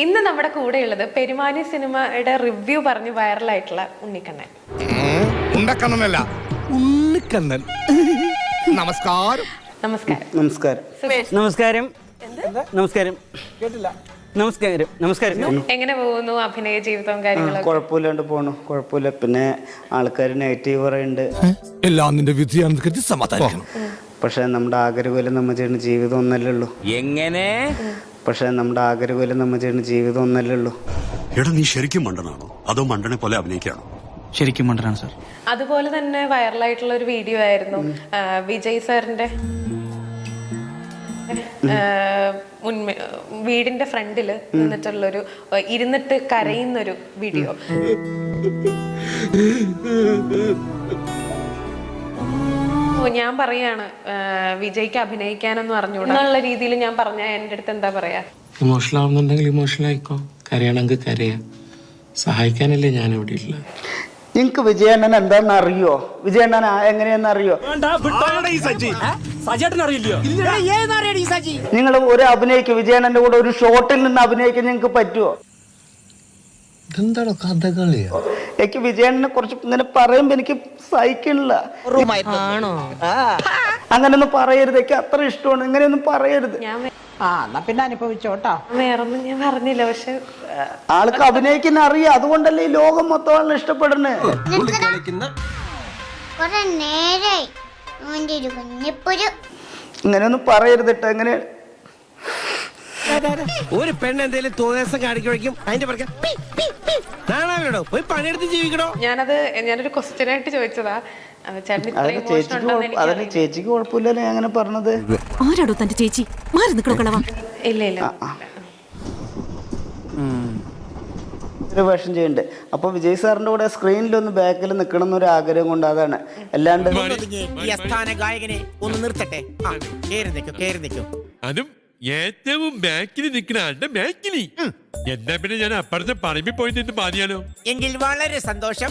ഇന്ന് നമ്മുടെ കൂടെയുള്ളത് പെരുമാനി സിനിമയുടെ റിവ്യൂ പറഞ്ഞ് വൈറലായിട്ടുള്ള ഉണ്ണിക്കണ്ണൻ. ഉണ്ടക്കണ്ണനല്ല. ഉണ്ണിക്കണ്ണൻ. നമസ്കാരം. നമസ്കാരം. നമസ്കാരം. നമസ്കാരം. നമസ്കാരം. കേട്ടില്ല. നമസ്കാരം. നമസ്കാരം. എങ്ങനെ പോകുന്നു? അഭിനയ ജീവിതവും കാര്യങ്ങളും കുഴപ്പമില്ലാണ്ട് പോണു. കുഴപ്പമില്ല. പിന്നെ ആൾക്കാർ നെഗറ്റീവ് പറയുന്നുണ്ട് എല്ലാം നിന്റെ വിധിയാണെന്ന് സമാധാനിക്കണം. പക്ഷെ നമ്മുടെ ആഗ്രഹം നമ്മൾ ചെയ്യുന്ന ജീവിതം ഒന്നല്ലേ ഉള്ളൂ. എങ്ങനെ? പക്ഷെ നമ്മുടെ ആഗ്രഹം നമ്മൾ ചെയ്യുന്ന ജീവിതം ഒന്നല്ലേ ഉള്ളൂ. എടാ നീ ശരിക്കും മണ്ടനാണോ? അതോ മണ്ടനെ പോലെ അഭിനയിക്കാണോ? ശരിക്കും മണ്ടനാണ് സാർ. അതുപോലെ തന്നെ വൈറലായിട്ടുള്ള ഒരു വീഡിയോ ആയിരുന്നു വിജയ് സാറിന്റെ വീടിന്റെ ഫ്രണ്ടിൽ നിന്നിട്ടുള്ളൊരു ഇരുന്നിട്ട് കരയുന്നൊരു വീഡിയോ. ഞാൻ പറയാണ് വിജയ്ക്ക് അഭിനയിക്കാനൊന്നും അറിഞ്ഞൂടാ എന്നുള്ള രീതിയിൽ ഞാൻ പറഞ്ഞ എന്റെ അടുത്ത് എന്താ പറയാ? ഇമോഷണൽ ആവുന്നുണ്ടെങ്കിൽ ഇമോഷണൽ ആയിക്കോ. കരയണമെങ്കിൽ കരയാ. സഹായിക്കാനല്ലേ ഞാൻ ഇവിടെ ഇല്ല നിങ്ങക്ക് വിജയണ്ണൻ എന്താണെന്ന് അറിയോ? വിജയണ്ണൻ എങ്ങനെയെന്ന് എങ്ങനെയാന്ന് അറിയോ? നിങ്ങൾ ഒരു അഭിനയിക്കും വിജയണ്ണന്റെ കൂടെ ഒരു ഷോട്ടിൽ നിന്ന് അഭിനയിക്കാൻ നിങ്ങൾക്ക് പറ്റുമോ ഇതെന്താണോ കഥകളിയാ? എനിക്ക് വിജയണ്ണനെ കുറിച്ച് ഇങ്ങനെ പറയുമ്പോ എനിക്ക് സഹിക്കണില്ല. അങ്ങനെയൊന്നും പറയരുത്. എനിക്ക് അത്ര ഇഷ്ടമാണ്. ഇങ്ങനെയൊന്നും പറയരുത്. ഞാൻ ആ എന്നാ പിന്നെ അനുഭവിച്ചോട്ടോ. വേറൊന്നും ഞാൻ പറഞ്ഞില്ല. പക്ഷെ ആൾക്ക് അഭിനയിക്കുന്ന അറിയാം. അതുകൊണ്ടല്ലേ ഈ ലോകം മൊത്തം ആളിനെ ഇഷ്ടപ്പെടുന്നത് കുറെ നേരായി. ഇങ്ങനെയൊന്നും പറയരുത് ഇങ്ങനെ ഒരു പെണ്ണ് എന്തെങ്കിലും തോന്നേസം കാണിക്കുമ്പോഴേക്കും അതിന്റെ പുറകെ പി, പി, പി. നാണാവില്ലടോ പോയി പണിയെടുത്ത് ജീവിക്കണോ? ഞാനത് ഞാനൊരു ക്വസ്റ്റ്യൻ ആയിട്ട് ചോദിച്ചതാ. അതിന് ചേച്ചിക്ക് കുഴപ്പമില്ലല്ലോ അങ്ങനെ പറഞ്ഞത്. ആരാടോ തന്റെ ചേച്ചി? മാറി നിൽക്കണോ കളവാ ഇല്ല ഇല്ല. ഒരു വേഷം ചെയ്യണ്ട്. അപ്പൊ വിജയ് സാറിന്റെ കൂടെ സ്ക്രീനിൽ ഒന്ന് ബാക്കിൽ നിൽക്കണം എന്നൊരു ആഗ്രഹം കൊണ്ട് അതാണ്. അല്ലാണ്ട് ഗായകനെ ഒന്ന് നിർത്തട്ടെ. അതും ഏറ്റവും ബാക്കിൽ നിൽക്കുന്ന ആളുടെ ബാക്കിലി. എന്നാ പിന്നെ ഞാൻ അപ്പുറത്തെ പറമ്പിൽ പോയി നിന്ന് പാതിയാലോ? എങ്കിൽ വളരെ സന്തോഷം.